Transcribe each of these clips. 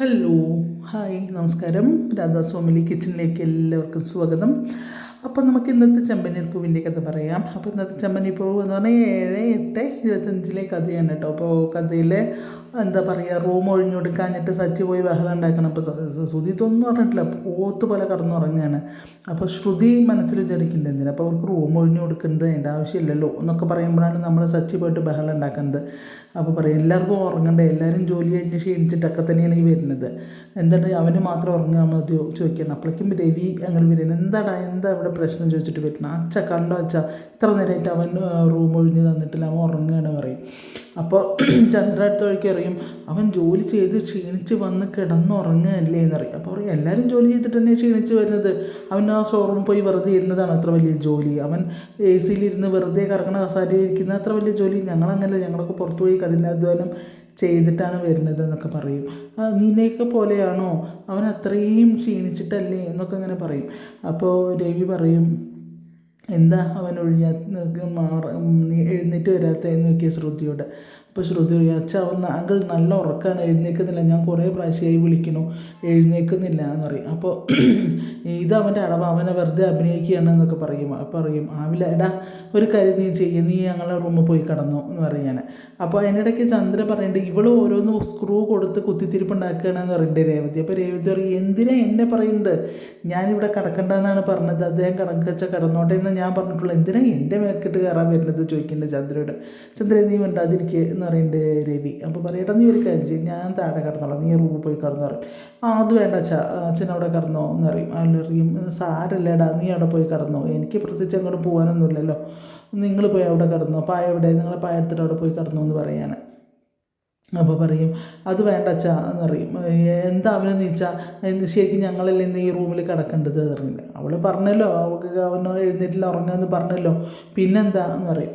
Hello hi നമസ്കാരം. രാധാസ്വാമിലി കിച്ചണിലേക്ക് എല്ലാവർക്കും സ്വാഗതം. അപ്പോൾ നമുക്ക് ഇന്നത്തെ ചെമ്പനീർപ്പൂവിന്റെ കഥ പറയാം. അപ്പോൾ ഇന്നത്തെ ചെമ്പനീർപ്പൂവ് എന്ന് പറഞ്ഞാൽ ഏഴ് എട്ട് ഇരുപത്തഞ്ചിലെ കഥയാണ് കേട്ടോ. അപ്പോൾ കഥയിൽ എന്താ പറയുക റൂം ഒഴിഞ്ഞു കൊടുക്കാനായിട്ട് സച്ചി പോയി ബഹളം ഉണ്ടാക്കണം. അപ്പോൾ ശ്രുതി ഇതൊന്നും പറഞ്ഞിട്ടില്ല പോത്ത് പോലെ കടന്നുറങ്ങുകയാണ് അപ്പോൾ ശ്രുതി മനസ്സിൽ വിചാരിക്കുന്നുണ്ട് എന്തിനാ? അപ്പോൾ അവർക്ക് റൂം ഒഴിഞ്ഞു കൊടുക്കുന്നത് അതിന്റെ ആവശ്യമില്ലല്ലോ എന്നൊക്കെ പറയുമ്പോഴാണ് നമ്മൾ സച്ചി പോയിട്ട് ബഹളം ഉണ്ടാക്കുന്നത്. അപ്പോൾ പറയും എല്ലാവർക്കും ഉറങ്ങണ്ടേ? എല്ലാവരും ജോലി കഴിഞ്ഞ് ക്ഷീണിച്ചിട്ടൊക്കെ തന്നെയാണ് ഈ വരുന്നത്. എന്താണ് അവന് മാത്രം ഉറങ്ങാൻ മതിയോ? ചോദിക്കണം അപ്പോഴേക്കും രവി അങ്ങനെ വരുന്നത് എന്താടാ? എന്താ പ്രശ്നം ചോദിച്ചിട്ട് വരുന്നത് അച്ഛ കണ്ടോ അച്ഛ ഇത്ര നേരമായിട്ട് അവൻ റൂം ഒഴിഞ്ഞ് തന്നിട്ടില്ല അവൻ ഉറങ്ങുകയാണ് പറയും. അപ്പോൾ ചന്ദ്ര അടുത്ത വഴിക്ക് അറിയും അവൻ ജോലി ചെയ്ത് ക്ഷീണിച്ച് വന്ന് കിടന്നുറങ്ങുകയല്ലേ എന്നറിയും അപ്പോൾ പറയും. എല്ലാവരും ജോലി ചെയ്തിട്ട് തന്നെ ക്ഷീണിച്ച് വരുന്നത്. അവൻ ആ ഷോറൂമിൽ പോയി വെറുതെ ഇരുന്നതാണ് അത്ര വലിയ ജോലി. അവൻ എ സിയിലിരുന്ന് വെറുതെ കറങ്ങണ കസാരയിൽ ഇരിക്കുന്ന അത്ര വലിയ ജോലി ഞങ്ങളങ്ങനല്ല. ഞങ്ങളൊക്കെ പുറത്തു പോയി കഠിനാധ്വാനം ചെയ്തിട്ടാണ് വരുന്നത് എന്നൊക്കെ പറയും നിന്നെയൊക്കെ പോലെയാണോ? അവൻ അത്രയും ക്ഷീണിച്ചിട്ടല്ലേ? എന്നൊക്കെ അങ്ങനെ പറയും. അപ്പോൾ രവി പറയും എന്താ അവൻ ഒഴിയാ മാറ എഴുന്നേറ്റ് വരാത്ത എന്ന് നോക്കിയ ശ്രുതിയോട്. അപ്പോൾ ശ്രുതി പറയും അച്ഛ അവൻ അങ്കിൾ നല്ല ഉറക്കമാണ് എഴുന്നേൽക്കുന്നില്ല ഞാൻ കുറേ പ്രാവശ്യമായി വിളിക്കണു എഴുന്നേൽക്കുന്നില്ല എന്ന് പറയും. അപ്പോൾ ഇത് അവന്റെ അടവ്. അവനെ വെറുതെ അഭിനയിക്കുകയാണ് എന്നൊക്കെ പറയും. അപ്പോൾ പറയും ആവില്ല എടാ ഒരു കാര്യം നീ ചെയ്യ. നീ ഞങ്ങളെ റൂമിൽ പോയി കിടന്നു എന്ന് പറയും ഞാൻ അപ്പോൾ അതിനിടയ്ക്ക് ചന്ദ്ര പറയേണ്ടത് ഇവൾ ഓരോന്ന് സ്ക്രൂ കൊടുത്ത് കുത്തിത്തിരിപ്പുണ്ടാക്കുകയാണെന്ന് പറയണ്ടേ രേവതി. അപ്പോൾ രേവതി പറയും എന്തിനാ എന്നെ പറയുന്നത് ഞാനിവിടെ കിടക്കണ്ടെന്നാണ് പറഞ്ഞത്. അദ്ദേഹം കിടക്കച്ച കിടന്നോട്ടെ എന്ന് ഞാൻ പറഞ്ഞിട്ടുള്ള എന്തിനാ എന്റെ മേക്കിട്ട് കയറാൻ വരുന്നത് ചോദിക്കേണ്ട ചന്ദ്രയോട്. ചന്ദ്ര നീ വേണ്ടാതിരിക്കുക എന്ന് പറയുന്നുണ്ട് രവി. അപ്പോൾ പറയട്ടെ നീ ഒരു കാര്യം ചെയ്യും ഞാൻ താഴെ കിടന്നോളാം. നീ റൂമിൽ പോയി കിടന്നു പറയും. ആ അത് വേണ്ട അച്ഛാ അച്ഛൻ അവിടെ കിടന്നോ എന്ന് പറയും. അല്ലറിയും സാരല്ലേടാ നീ അവിടെ പോയി കിടന്നോ. എനിക്ക് പ്രത്യേകിച്ച് അങ്ങോട്ട് പോകാനൊന്നുമില്ലല്ലോ നിങ്ങൾ പോയി അവിടെ കിടന്നോ. പായ എവിടെ? നിങ്ങളെ പായ എടുത്തിട്ട് അവിടെ പോയി കിടന്നോ എന്ന് പറയാണ്. അപ്പോൾ പറയും അത് വേണ്ട അച്ഛാ എന്ന് പറയും. എന്താ അവനെ എന്ത് ശരിക്കും ഞങ്ങളല്ലേ ഇന്ന് ഈ റൂമിൽ കിടക്കേണ്ടത്? എന്ന് പറയുന്നത് അവൾ പറഞ്ഞല്ലോ അവൾക്ക് അവനോ എഴുന്നേറ്റില്ല ഉറങ്ങാമെന്ന് പറഞ്ഞല്ലോ. പിന്നെന്താ? എന്ന് പറയും.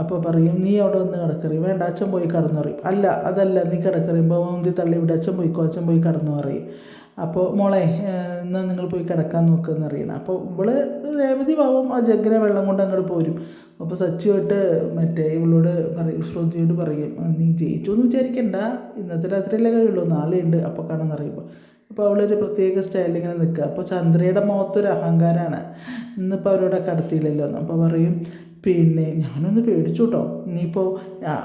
അപ്പോൾ പറയും നീ അവിടെ വന്ന് കിടക്കറി. വേണ്ട അച്ഛൻ പോയി കിടന്നു പറയും. അല്ല അതല്ല നീ കിടക്കറിയുമ്പോൾ മുന്തി തള്ളി ഇവിടെ അച്ഛൻ പോയിക്കോ അച്ഛൻ പോയി കിടന്നു പറയും. അപ്പോൾ മോളെ എന്നാൽ നിങ്ങൾ പോയി കിടക്കാൻ നോക്കുമെന്ന് അറിയണം അപ്പോൾ ഇവൾ രേവതി പാവം ആ ജഗ്ഗിനെ വെള്ളം കൊണ്ട് അങ്ങോട്ട് പോരും. അപ്പോൾ സച്ചുമായിട്ട് മറ്റേ ഇവളോട് പറയും ശ്രുതിയോട് പറയും നീ ജയിച്ചു എന്ന് വിചാരിക്കണ്ട. ഇന്നത്തെ രാത്രിയല്ലേ കഴിയുള്ളൂ. നാളെയുണ്ട് അപ്പോൾ കാണാൻ അറിയുമ്പോൾ അപ്പോൾ അവളൊരു പ്രത്യേക സ്റ്റൈലിൽ ഇങ്ങനെ നിൽക്കുക അപ്പോൾ ചന്ദ്രയുടെ മുഖത്തൊരു അഹങ്കാരമാണ് ഇന്നിപ്പോൾ അവരോട് കടത്തിയില്ലല്ലോ എന്ന് അപ്പോൾ പറയും പിന്നെ ഞാനൊന്ന് പേടിച്ചു കേട്ടോ ഇനിയിപ്പോൾ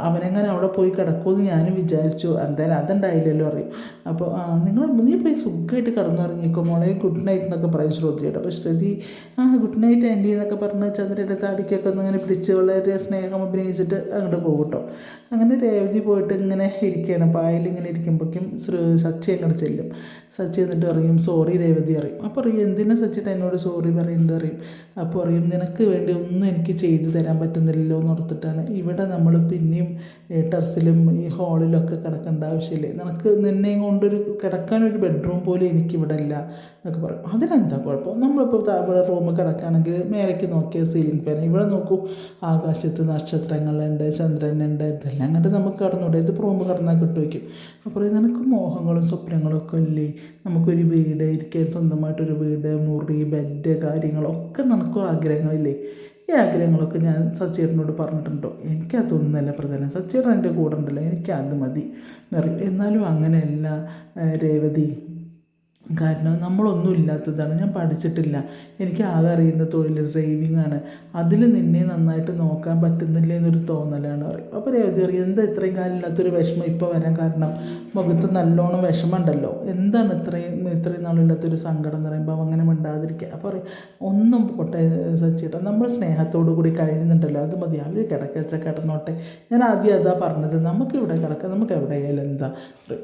അവനെങ്ങനെ അവിടെ പോയി കിടക്കുമെന്ന് ഞാനും വിചാരിച്ചു. എന്തായാലും അതുണ്ടായില്ലല്ലോ അറിയും. അപ്പോൾ നിങ്ങൾ നീ പോയി സുഖമായിട്ട് കിടന്നുറങ്ങിക്കോ മോളെ? ഗുഡ് നൈറ്റ് എന്നൊക്കെ പറയും ശ്രുതിയോട്. അപ്പോൾ ശ്രുതി ആ ഗുഡ് നൈറ്റ് ആന്റി എന്നൊക്കെ പറഞ്ഞ് ചന്ദ്രയുടെ താടിക്കൊക്കെ ഒന്ന് ഇങ്ങനെ പിടിച്ച് വളരെ സ്നേഹം അഭിനയിച്ചിട്ട് അങ്ങോട്ട് പോകും കേട്ടോ. അങ്ങനെ രേവതി പോയിട്ട് ഇങ്ങനെ ഇരിക്കുകയാണ്. പായലിങ്ങനെ ഇരിക്കുമ്പോഴേക്കും സച്ചി അങ്ങോട്ട് ചെല്ലും. സച്ചി എന്നിട്ട് പറയും സോറി രേവതി അറിയും അപ്പോൾ അറിയും എന്തിനാ സച്ചിട്ട് എന്നോട് സോറി പറയുന്നത് അറിയും അപ്പോൾ അറിയും നിനക്ക് വേണ്ടി ഒന്നും എനിക്ക് ചെയ്തു തരാൻ പറ്റുന്നില്ലല്ലോ എന്ന് ഓർത്തിട്ടാണ്. ഇവിടെ നമ്മൾ പിന്നെയും ടെറസിലും ഈ ഹാളിലൊക്കെ കിടക്കേണ്ട ആവശ്യമില്ല. നിനക്ക് നിന്നെയും കൊണ്ടൊരു കിടക്കാനൊരു ബെഡ്റൂം പോലും എനിക്കിവിടെ ഇല്ല എന്നൊക്കെ പറയും. അതിനെന്താ കുഴപ്പം? നമ്മളിപ്പോൾ ഇവിടെ റൂമിൽ കിടക്കുകയാണെങ്കിൽ മേലേക്ക് നോക്കിയ സീലിംഗ് ഫാൻ ഇവിടെ നോക്കൂ ആകാശത്ത് നക്ഷത്രങ്ങളുണ്ട് ചന്ദ്രനുണ്ട്. ഇതെല്ലാം കണ്ട് നമുക്ക് കടന്നൂടെ. ഇത് റൂമിൽ കടന്നാൽ കിട്ടുമായിരിക്കും. അപ്പോൾ നിനക്ക് മോഹങ്ങളും സ്വപ്നങ്ങളും ഒക്കെ ഇല്ലേ? നമുക്കൊരു വീട് ഇരിക്കാൻ സ്വന്തമായിട്ടൊരു വീട് മുറി ബെഡ് കാര്യങ്ങളൊക്കെ നടക്കും ആഗ്രഹങ്ങളില്ലേ? ഈ ആഗ്രഹങ്ങളൊക്കെ ഞാൻ സച്ചേട്ടനോട് പറഞ്ഞിട്ടുണ്ടോ? എനിക്കതൊന്നുമല്ല പ്രധാനം. സച്ചേട്ടൻ എന്റെ കൂടെ ഉണ്ടല്ലോ എനിക്കത് മതി. എന്നാലും അങ്ങനെയല്ല രേവതി കാരണം നമ്മളൊന്നും ഇല്ലാത്തതാണ്. ഞാൻ പഠിച്ചിട്ടില്ല. എനിക്ക് ആകെ അറിയുന്ന തൊഴിൽ ഡ്രൈവിംഗ് ആണ്. അതിൽ നിന്നെ നന്നായിട്ട് നോക്കാൻ പറ്റുന്നില്ല എന്നൊരു തോന്നലാണ് പറയും. അപ്പോൾ രേവതി പറയും എന്താ ഇത്രയും കാലം ഇല്ലാത്തൊരു വിഷമം ഇപ്പോൾ വരാൻ കാരണം? മുഖത്ത് നല്ലോണം വിഷമമുണ്ടല്ലോ. എന്താണ് ഇത്രയും ഇത്രയും നാളില്ലാത്തൊരു സങ്കടം എന്ന് പറയുമ്പോൾ അവ അങ്ങനെ മിണ്ടാതിരിക്കുക? അപ്പോൾ പറയും ഒന്നും പോട്ടെ സച്ചിട്ടാ. നമ്മൾ സ്നേഹത്തോടു കൂടി കഴിയുന്നുണ്ടല്ലോ. അത് മതി. അവർ കിടക്കച്ച കിടന്നോട്ടെ. ഞാൻ ആദ്യം അതാ പറഞ്ഞത്. നമുക്കിവിടെ കിടക്കാം നമുക്ക് എവിടെയായാലും എന്താ.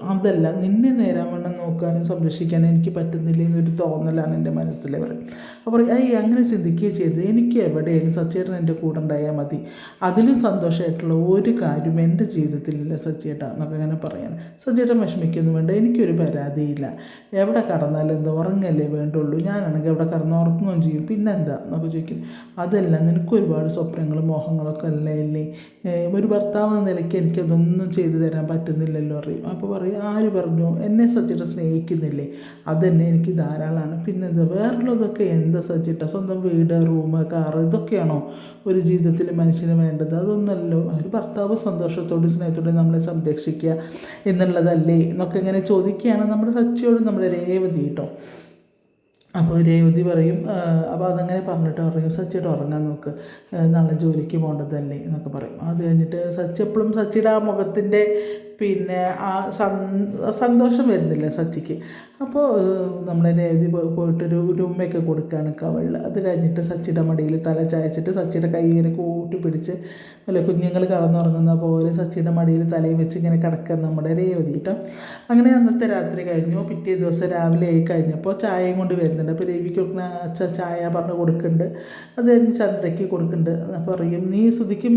അതല്ല നിന്നെ നേരാൻ വണ്ണം നോക്കാനും സംരക്ഷിക്കാനും എനിക്ക് പറ്റുന്നില്ല എന്നൊരു തോന്നലാണ് എന്റെ മനസ്സിൽ പറയും അപ്പോൾ ഐ അങ്ങനെ ചിന്തിക്കുകയും ചെയ്ത് എനിക്ക് എവിടെയായാലും സച്ചേട്ടൻ എന്റെ കൂടെ ഉണ്ടായാൽ മതി. അതിലും സന്തോഷമായിട്ടുള്ള ഒരു കാര്യം എന്റെ ജീവിതത്തിലില്ല സച്ചേട്ടാ എന്നൊക്കെ അങ്ങനെ പറയണം. സച്ചേട്ടൻ വിഷമിക്കൊന്നും വേണ്ട എനിക്കൊരു പരാതിയില്ല. എവിടെ കടന്നാലും എന്താ ഉറങ്ങല്ലേ വേണ്ടുള്ളൂ. ഞാനാണെങ്കിൽ എവിടെ കടന്ന് ഉറങ്ങുകയും ചെയ്യും. പിന്നെന്താ? എന്നൊക്കെ ചോദിക്കും. അതല്ല നിനക്ക് ഒരുപാട് സ്വപ്നങ്ങളും മോഹങ്ങളൊക്കെ അല്ലേ? ഇല്ലേ? ഒരു ഭർത്താവ് എന്ന നിലയ്ക്ക് എനിക്കതൊന്നും ചെയ്തു തരാൻ പറ്റുന്നില്ലല്ലോ അറിയും അപ്പോൾ പറയും ആര് പറഞ്ഞു? എന്നെ സച്ചിട്ട് സ്നേഹിക്കുന്നില്ലേ? അത് തന്നെ എനിക്ക് ധാരാളമാണ് പിന്നെ എന്താ വേറുള്ളതൊക്കെ എന്താ സജ്ജിട്ട സ്വന്തം വീട് റൂം കാർ ഇതൊക്കെയാണോ ഒരു ജീവിതത്തിൽ മനുഷ്യന് വേണ്ടത്? അതൊന്നല്ലോ. ഒരു ഭർത്താവ് സന്തോഷത്തോടെ സ്നേഹത്തോടെ നമ്മളെ സംരക്ഷിക്കുക എന്നുള്ളതല്ലേ എന്നൊക്കെ ഇങ്ങനെ ചോദിക്കുകയാണ് നമ്മുടെ സച്ചിയോട് നമ്മുടെ രേവതി കേട്ടോ അപ്പോൾ രേവതി പറയും അപ്പോൾ അതങ്ങനെ പറഞ്ഞിട്ട് പറയും സച്ചിയുടെ ഉറങ്ങാൻ നോക്ക് നാളെ ജോലിക്ക് പോകേണ്ടതല്ലേ എന്നൊക്കെ പറയും. അത് കഴിഞ്ഞിട്ട് സച്ചി എപ്പോഴും സച്ചിയുടെ ആ മുഖത്തിന്റെ പിന്നെ ആ സന്തോഷം വരുന്നില്ല സച്ചിക്ക്? അപ്പോൾ നമ്മളെ രേവതി പോയിട്ടൊരു ഒരു ഉമ്മയൊക്കെ കൊടുക്കുകയാണ് കവളിൽ. അത് കഴിഞ്ഞിട്ട് സച്ചിയുടെ മടിയിൽ തല ചായച്ചിട്ട് സച്ചിയുടെ കൈ ഇങ്ങനെ കൂട്ടി പിടിച്ച് അല്ല കുഞ്ഞുങ്ങൾ കടന്നുറങ്ങുന്ന പോലെ സച്ചിയുടെ മടിയിൽ തലയിൽ വെച്ച് ഇങ്ങനെ കിടക്കുക നമ്മുടെ രേവതി കേട്ടോ. അങ്ങനെ അന്നത്തെ രാത്രി കഴിഞ്ഞു. പിറ്റേ ദിവസം രാവിലെ ആയി കഴിഞ്ഞപ്പോൾ ചായയും കൊണ്ട് വരുന്നുണ്ട്. അപ്പോൾ രവിക്ക് അച്ഛ ചായ പറഞ്ഞ് കൊടുക്കുന്നുണ്ട്. അത് കഴിഞ്ഞ് ചന്ദ്രയ്ക്ക് കൊടുക്കുന്നുണ്ട്. അപ്പോൾ പറയും നീ ശ്രുതിക്കും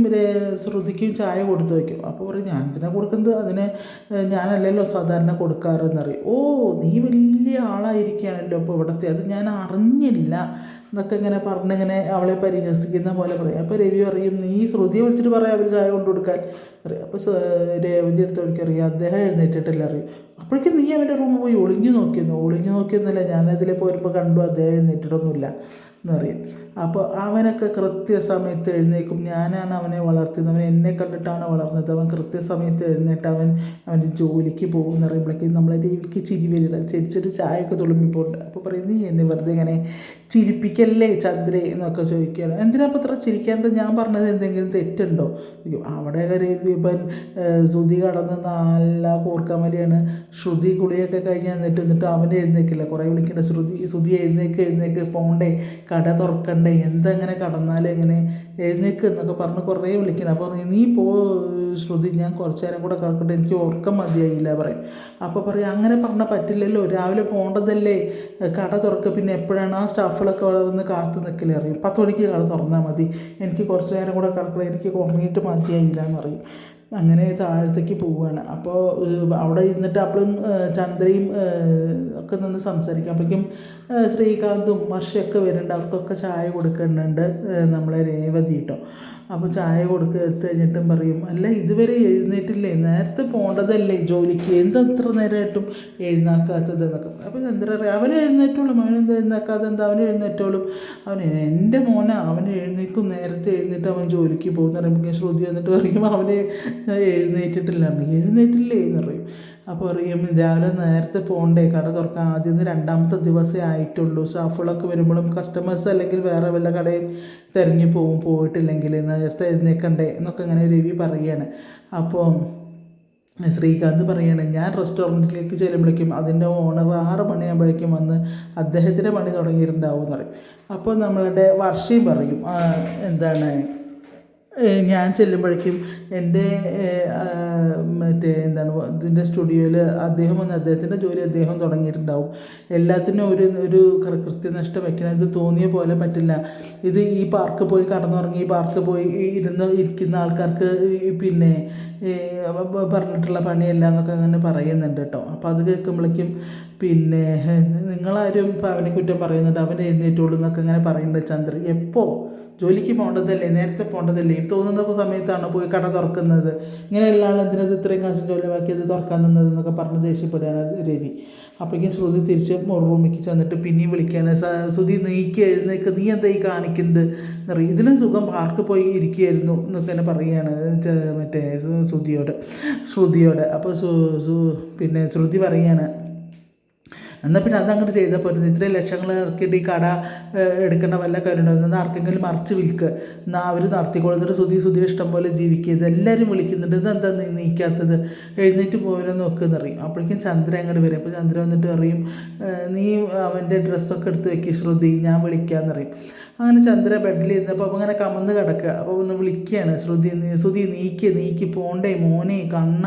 ശ്രുതിക്കും ചായ കൊടുത്തു വയ്ക്കും. അപ്പോൾ പറയും ഞാൻ എന്തിനാണ് കൊടുക്കുന്നത് അതിന് ഞാനല്ലല്ലോ സാധാരണ കൊടുക്കാറെന്നറിയും ഓ നീ വലിയ ആളായിരിക്കുകയാണല്ലോ അപ്പോൾ ഇവിടുത്തെ. അത് ഞാൻ അറിഞ്ഞില്ല. എന്നൊക്കെ ഇങ്ങനെ പറഞ്ഞിങ്ങനെ അവളെ പരിഹസിക്കുന്ന പോലെ പറയും. അപ്പോൾ രവി പറയും നീ ശ്രുതിയെ വിളിച്ചിട്ട് പറയാം അവർ ചായ കൊണ്ടു കൊടുക്കാൻ. പറയും. അപ്പോൾ രേവതി എടുത്ത് അറിയാം അദ്ദേഹം എഴുന്നേറ്റിട്ടില്ല അറിയും അപ്പോഴേക്കും നീ അവന്റെ റൂമിൽ പോയി ഒളിഞ്ഞു നോക്കിയെന്നു? ഒളിഞ്ഞു നോക്കിയെന്നല്ല ഞാനതിലെ പോയപ്പോൾ കണ്ടു അദ്ദേഹം എഴുന്നേറ്റിട്ടൊന്നുമില്ല എന്നറിയും അപ്പോൾ അവനൊക്കെ കൃത്യസമയത്ത് എഴുന്നേക്കും ഞാനാണ് അവനെ വളർത്തിയത്. അവൻ എന്നെ കണ്ടിട്ടാണ് വളർന്നത്. അവൻ കൃത്യസമയത്ത് എഴുന്നേറ്റ് അവൻ അവന്റെ ജോലിക്ക് പോകും എന്ന് പറയുമ്പോഴേക്കും നമ്മളെ ദേവിക്ക് ചിരി വരില്ല ചിരിച്ചിട്ട് ചായയൊക്കെ തുളുമ്പിപ്പോണ്ട്. അപ്പോൾ പറയും നീ എന്നെ വെറുതെ ഇങ്ങനെ ചിരിപ്പിക്കല്ലേ ചന്ദ്രേ എന്നൊക്കെ ചോദിക്കുകയാണ്. എന്തിനാ പത്ര ചിരിക്കാൻ? ഞാൻ പറഞ്ഞത് എന്തെങ്കിലും തെറ്റുണ്ടോ? അവിടെ ഇവൻ ശ്രുതി കടന്ന് നല്ല കൂർക്കമലിയാണ്. ശ്രുതി കുളിയൊക്കെ കഴിഞ്ഞ് എന്നിട്ട് എന്നിട്ട് അവൻ എഴുന്നേക്കില്ല. കുറേ വിളിക്കേണ്ട ശ്രുതി ശ്രുതി എഴുന്നേക്ക് എഴുന്നേക്ക് പോണ്ടേ കട തുറക്കണ്ടേ എന്തെങ്ങനെ കടന്നാലും എങ്ങനെ എഴുന്നേക്ക് എന്നൊക്കെ പറഞ്ഞ് കുറേ വിളിക്കണം അപ്പോൾ നീ പോ ശ്രുതി ഞാൻ കുറച്ച് നേരം കൂടെ കിടക്കട്ടെ എനിക്ക് ഉറക്കം മതിയായില്ല പറയും. അപ്പോൾ പറയും അങ്ങനെ പറഞ്ഞാൽ പറ്റില്ലല്ലോ രാവിലെ പോകേണ്ടതല്ലേ കട തുറക്കുക പിന്നെ എപ്പോഴാണ് ആ സ്റ്റാഫുകളൊക്കെ വന്ന് കാത്തു നിൽക്കലേ അറിയും പത്ത് മണിക്ക് കട തുറന്നാൽ മതി. എനിക്ക് കുറച്ച് നേരം കൂടെ കിടക്കണം. എനിക്ക് ഉറങ്ങിയിട്ട് മതിയായില്ല എന്ന് പറയും. അങ്ങനെ താഴത്തേക്ക് പോവുകയാണ് അപ്പോൾ അവിടെ ഇരുന്നിട്ട് അപ്പോഴും ചന്ദ്രയും ഒക്കെ നിന്ന് സംസാരിക്കും. അപ്പോഴേക്കും ശ്രീകാന്തും വർഷയൊക്കെ വരുന്നുണ്ട് അവർക്കൊക്കെ ചായ കൊടുക്കുന്നുണ്ട് നമ്മളെ രേവതി കേട്ടോ അപ്പോൾ ചായ കൊടുക്കുക എടുത്തു കഴിഞ്ഞിട്ടും പറയും അല്ല ഇതുവരെ എഴുന്നേറ്റില്ലേ? നേരത്തെ പോകേണ്ടതല്ലേ ജോലിക്ക്? എന്തത്ര നേരമായിട്ടും എഴുന്നാക്കാത്തത്? എന്നൊക്കെ. അപ്പോൾ എന്താ പറയുക അവനെ എഴുന്നേറ്റോളും അവനെന്താ എഴുന്നേക്കാതെ? എന്താ അവൻ എഴുന്നേറ്റോളും? അവൻ എന്റെ മോനെ അവൻ എഴുന്നേക്കും നേരത്തെ എഴുന്നേറ്റ് അവൻ ജോലിക്ക് പോകുന്ന പറയുമ്പോൾ ശ്രുതി വന്നിട്ട് പറയും അവനെ എഴുന്നേറ്റിട്ടില്ല എഴുന്നേറ്റില്ലേ? എന്ന് പറയും. അപ്പോൾ പറയും രാവിലെ നേരത്തെ പോകണ്ടേ കട തുറക്കാൻ ആദ്യം രണ്ടാമത്തെ ദിവസമേ ആയിട്ടുള്ളൂ. സ്റ്റാഫുകളൊക്കെ വരുമ്പോഴും കസ്റ്റമേഴ്സ് അല്ലെങ്കിൽ വേറെ വല്ല കടയിൽ തിരഞ്ഞു പോകും പോയിട്ടില്ലെങ്കിൽ നേരത്തെ എഴുന്നേക്കണ്ടേ എന്നൊക്കെ ഇങ്ങനെ രവി പറയുകയാണ്. അപ്പോൾ ശ്രീകാന്ത് പറയാണ് ഞാൻ റെസ്റ്റോറന്റിലേക്ക് ചെല്ലുമ്പോഴേക്കും അതിന്റെ ഓണർ ആറ് മണിയാകുമ്പോഴേക്കും വന്ന് അദ്ദേഹത്തിന്റെ പണി തുടങ്ങിയിട്ടുണ്ടാവും എന്ന് പറയും. അപ്പോൾ നമ്മളുടെ വർഷയും പറയും എന്താണ് ഞാൻ ചെല്ലുമ്പോഴേക്കും എന്റെ മറ്റേ എന്താണ് ഇതിന്റെ സ്റ്റുഡിയോയിൽ അദ്ദേഹം വന്ന് അദ്ദേഹത്തിന്റെ ജോലി അദ്ദേഹം തുടങ്ങിയിട്ടുണ്ടാവും. എല്ലാത്തിനും ഒരു ഒരു കൃത്യനിഷ്ഠ വെക്കണം. ഇത് തോന്നിയ പോലെ പറ്റില്ല. ഇത് ഈ പാർക്ക് പോയി കടന്നുറങ്ങി ഈ പാർക്ക് പോയി ഇരുന്ന് ഇരിക്കുന്ന ആൾക്കാർക്ക് പിന്നെ പറഞ്ഞിട്ടുള്ള പണിയല്ല എന്നൊക്കെ അങ്ങനെ പറയുന്നുണ്ട് കേട്ടോ. അപ്പോൾ അത് കേൾക്കുമ്പോഴേക്കും പിന്നെ നിങ്ങളാരും അവനെ കുറ്റം പറയുന്നുണ്ട്. അവൻ എഴുന്നേറ്റോളൂ എന്നൊക്കെ അങ്ങനെ പറയുന്നുണ്ട് ചന്ദ്രൻ. എപ്പോൾ? ജോലിക്ക് പോകേണ്ടതല്ലേ നേരത്തെ പോകേണ്ടതല്ലേ തോന്നുന്ന സമയത്താണ് പോയി കട തുറക്കുന്നത്. ഇങ്ങനെയുള്ള ആൾ എന്തിനത് ഇത്രയും കാശ് ജോലിയാക്കിയത് തുറക്കാൻ നിന്നത് എന്നൊക്കെ പറഞ്ഞ് ദേഷ്യപ്പെടുകയാണ് രവി. അപ്പോഴേക്കും ശ്രുതി തിരിച്ച് റൂമിലേക്ക് ചെന്നിട്ട് പിന്നെയും വിളിക്കുകയാണ് ശ്രുതി നീക്കി എഴുന്നേക്ക് നീ എന്താ ഈ കാണിക്കുന്നത്? എന്നറിയും ഇതിലും സുഖം പാർക്ക് പോയി ഇരിക്കുകയായിരുന്നു എന്നൊക്കെ തന്നെ പറയുകയാണ് മറ്റേ ശ്രുതിയോട്. ശ്രുതിയോട്. അപ്പോൾ പിന്നെ ശ്രുതി പറയുകയാണ് എന്നാൽ പിന്നെ അതങ്ങോട്ട് ചെയ്താൽ പോരുന്നു ഇത്രയും ലക്ഷങ്ങൾ ഇറക്കിയിട്ട് ഈ കട എടുക്കേണ്ട വല്ല കാര്യമുണ്ടോ? എന്നാൽ ആർക്കെങ്കിലും മറിച്ച് വിൽക്കുക എന്നാൽ അവർ നടത്തിക്കൊള്ളുന്നിട്ട് സുതി സുതി ഇഷ്ടം പോലെ ജീവിക്കുക ഇതെല്ലാവരും വിളിക്കുന്നുണ്ട്. ഇതെന്താ നീക്കാത്തത്? എഴുന്നേറ്റ് പോകാനോ അറിയും അപ്പോഴേക്കും ചന്ദ്ര അങ്ങോട്ട് വരും. അപ്പോൾ ചന്ദ്ര വന്നിട്ട് പറയും നീ അവന്റെ ഡ്രസ്സൊക്കെ എടുത്ത് വെക്കി ശ്രുതി. ഞാൻ വിളിക്കാമെന്ന് അറിയും അങ്ങനെ ചന്ദ്ര ബെഡിലിരുന്നപ്പോൾ അപ്പോൾ അങ്ങനെ കമന്ന് കിടക്കുക. അപ്പോൾ ഒന്ന് വിളിക്കുകയാണ് ശ്രുതി. ശ്രുതി നീക്കി നീക്കി. പോണ്ടേ മോനെ കണ്ണ.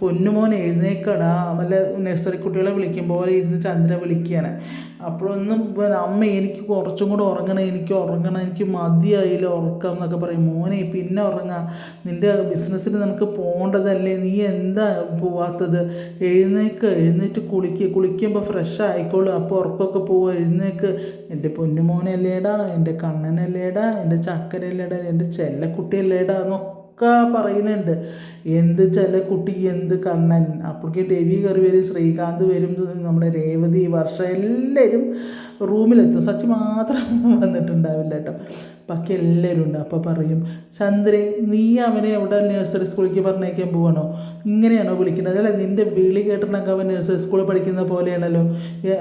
പൊന്നുമോനെ എഴുന്നേക്കടാ. വല്ല നഴ്സറി കുട്ടികളെ വിളിക്കും പോലെ ഇരുന്ന് ചന്ദ്ര വിളിക്കുകയാണ്. അപ്പോഴൊന്നും അമ്മ എനിക്ക് കുറച്ചും കൂടെ ഉറങ്ങണം എനിക്ക് ഉറങ്ങണം എനിക്ക് മതിയായില്ല ഉറക്കം എന്നൊക്കെ പറയും. മോനെ പിന്നെ ഉറങ്ങാം. നിന്റെ ബിസിനസ്സിൽ നമുക്ക് പോകേണ്ടതല്ലേ നീ എന്താ പോവാത്തത്? എഴുന്നേക്ക് എഴുന്നേറ്റ് കുളിക്കുക കുളിക്കുമ്പോൾ ഫ്രഷ് ആയിക്കോളൂ. അപ്പോൾ ഉറക്കമൊക്കെ പോവുക എഴുന്നേക്ക്. എന്റെ പൊന്നുമോനല്ലേടാ എന്റെ കണ്ണനല്ലേടാ എന്റെ ചക്കരല്ലേടാ എന്റെ ചെല്ലക്കുട്ടിയല്ലേടാ എന്നൊക്കെ ഒക്കെ പറയുന്നുണ്ട്. എന്ത് ചില കുട്ടി എന്ത് കണ്ണൻ. അപ്പോഴേക്കും രവി കയറി വരും ശ്രീകാന്ത് വരും നമ്മുടെ രേവതി വർഷ എല്ലാവരും റൂമിലെത്തും സച്ചി മാത്രം വന്നിട്ടുണ്ടാവില്ല കേട്ടോ. ബാക്കി എല്ലാവരും ഉണ്ട്. അപ്പോൾ പറയും ചന്ദ്രൻ നീ അവനെ എവിടെ നഴ്സറി സ്കൂളിലേക്ക് പറഞ്ഞേക്കാൻ പോവാണോ? ഇങ്ങനെയാണോ വിളിക്കുന്നത്. അതല്ല നിന്റെ വിളി കേട്ടിട്ടുണ്ടെങ്കിൽ അവൻ നഴ്സറി സ്കൂളിൽ പഠിക്കുന്ന പോലെയാണല്ലോ.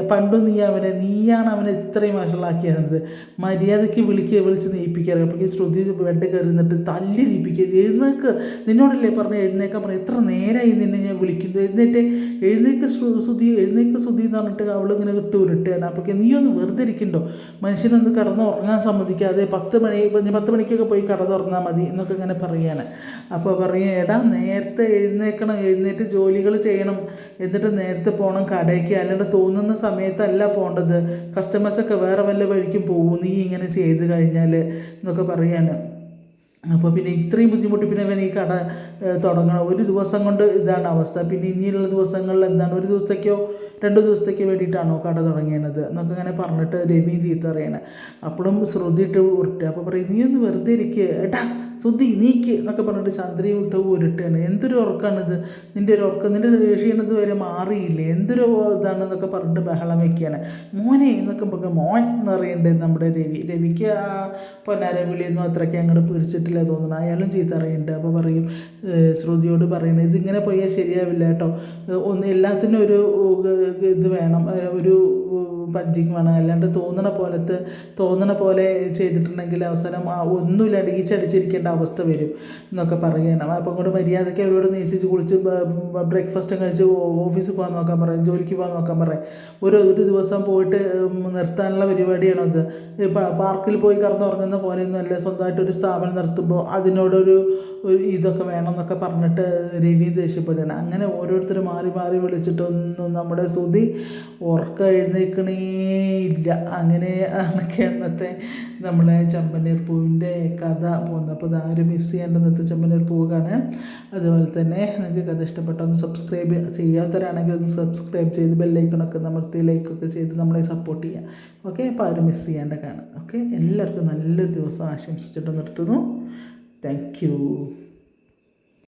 പണ്ടും നീ അവനെ നീയാണ് അവനെ ഇത്രയും വഷളാക്കിയത് മര്യാദയ്ക്ക് വിളിക്കുക വിളിച്ച് നീപ്പിക്കാറ്. അപ്പോൾ ശ്രുതി ബെഡ് കയറി നിന്നിട്ട് തല്ലി നീപ്പിക്കുക എഴുന്നേക്ക്. നിന്നോടല്ലേ പറഞ്ഞ് എഴുന്നേക്കാൻ പറഞ്ഞു? എത്ര നേരമായി നിന്നെ ഞാൻ വിളിക്കുന്നു. എഴുന്നേറ്റ്. എഴുന്നേക്ക് ശ്രു- ശ്രുതി എഴുന്നേക്ക് ശ്രുതി എന്ന് പറഞ്ഞിട്ട് അവളിങ്ങനെ ഇട്ട് ഉരുട്ടുകയാണ്. അപ്പോൾ നീ ഒന്ന് വെറുതെ ഇരിക്കണ്ടോ? മനുഷ്യനൊന്ന് കിടന്ന് ഉറങ്ങാൻ സമ്മതിക്കാതെ പത്ത് മണി ഇപ്പം പത്ത് മണിക്കൊക്കെ പോയി കട തുറന്നാൽ മതി എന്നൊക്കെ ഇങ്ങനെ പറയാണ്. അപ്പോൾ പറയും എടാ നേരത്തെ എഴുന്നേക്കണം എഴുന്നേറ്റ് ജോലികൾ ചെയ്യണം. എന്നിട്ട് നേരത്തെ പോകണം കടയ്ക്ക്. അല്ലാണ്ട് തോന്നുന്ന സമയത്തല്ല പോകേണ്ടത് കസ്റ്റമേഴ്സൊക്കെ വേറെ വല്ല വഴിക്കും പോകും നീ ഇങ്ങനെ ചെയ്ത് കഴിഞ്ഞാൽ എന്നൊക്കെ പറയാണ്. അപ്പോൾ പിന്നെ ഇത്രയും ബുദ്ധിമുട്ട് പിന്നെ ഈ കട തുടങ്ങണം. ഒരു ദിവസം കൊണ്ട് ഇതാണ് അവസ്ഥ. പിന്നെ ഇനിയുള്ള ദിവസങ്ങളിൽ എന്താണ്? ഒരു ദിവസത്തേക്കോ രണ്ട് ദിവസത്തേക്കോ വേണ്ടിയിട്ടാണോ കട തുടങ്ങിയത്? എന്നൊക്കെ ഇങ്ങനെ പറഞ്ഞിട്ട് രവിയും ചീത്ത അറിയണേ അപ്പോഴും ശ്രുതിയിട്ട് ഉരുട്ടുക അപ്പോൾ പറയും നീ ഒന്ന് വെറുതെ ഇരിക്കുക ഏട്ടാ ശ്രുതി നീക്ക് എന്നൊക്കെ പറഞ്ഞിട്ട് ചന്ദ്രയും ഇട്ട് ഉരുട്ടുകയാണ്. എന്തൊരു ഉറക്കമാണിത് നിന്റെ ഒരു ഉറക്കം നിന്റെ ക്ഷീണത് വരെ മാറിയില്ലേ? എന്തൊരു ഇതാണെന്നൊക്കെ പറഞ്ഞിട്ട് ബഹളം വയ്ക്കുകയാണ് മോനെ എന്നൊക്കെ പറഞ്ഞ് മോൻ എന്ന് പറയുന്നുണ്ട് നമ്മുടെ രവി. രവിക്ക് ആ പൊന്നാര വിളിയൊന്നും അത്രയ്ക്ക് അങ്ങോട്ട് പിടിച്ചിട്ടില്ല തോന്നുന്നു അയാളും ചീത്ത അറിയുന്നുണ്ട് അപ്പോൾ പറയും ശ്രുതിയോട് പറയുന്നത് ഇതിങ്ങനെ പോയാൽ ശരിയാവില്ല കേട്ടോ. ഒന്ന് എല്ലാത്തിനും ഒരു ഇത് വേണം. ഒരു പഞ്ചിങ് വേണം. അല്ലാണ്ട് തോന്നണ പോലത്തെ തോന്നണ പോലെ ചെയ്തിട്ടുണ്ടെങ്കിൽ അവസാനം ഒന്നുമില്ലാണ്ട് ചടിച്ചിരിക്കേണ്ട അവസ്ഥ വരും എന്നൊക്കെ പറയണം അപ്പം കൊണ്ട് മര്യാദയ്ക്ക് അവരോട് നീച്ചിച്ച് കുളിച്ച് ബ്രേക്ക്ഫാസ്റ്റും കഴിച്ച് ഓഫീസിൽ പോകാൻ നോക്കാൻ പറയും ജോലിക്ക് പോകാൻ നോക്കാൻ പറയും. ഒരു ഒരു ദിവസം പോയിട്ട് നിർത്താനുള്ള പരിപാടിയാണോ അത്. പാർക്കിൽ പോയി കടന്നുറങ്ങുന്ന പോലെയൊന്നും അല്ല. സ്വന്തമായിട്ട് ഒരു സ്ഥാപനം നിർത്തുമ്പോൾ അതിനോടൊരു ഇതൊക്കെ വേണം എന്നൊക്കെ പറഞ്ഞിട്ട് രവി ദേഷ്യപ്പെടുകയാണ്. അങ്ങനെ ഓരോരുത്തർ മാറി മാറി വിളിച്ചിട്ടൊന്നും നമ്മുടെ സുതി ഉറക്കം എഴുന്നേക്കണേ ഇല്ല. അങ്ങനെ അതൊക്കെ അന്നത്തെ നമ്മളെ ചമ്പനീർ പൂവിന്റെ കഥ പോകുന്നത്. അപ്പോൾ അതാരും മിസ് ചെയ്യേണ്ട ഇന്നത്തെ ചമ്പനീർ പൂവാണ് അതുപോലെ തന്നെ നിങ്ങൾക്ക് കഥ ഇഷ്ടപ്പെട്ട ഒന്ന് സബ്സ്ക്രൈബ് ചെയ്യാത്തവരാണെങ്കിൽ ഒന്ന് സബ്സ്ക്രൈബ് ചെയ്ത് ബെല്ലൈക്കണൊക്കെ അമർത്തി ലൈക്കൊക്കെ ചെയ്ത് നമ്മളെ സപ്പോർട്ട് ചെയ്യുക. ഓക്കെ അപ്പോൾ ആരും മിസ് ചെയ്യേണ്ട കാണാം ഓക്കെ എല്ലാവർക്കും നല്ലൊരു ദിവസം ആശംസിച്ചിട്ട് നിർത്തുന്നു. Thank you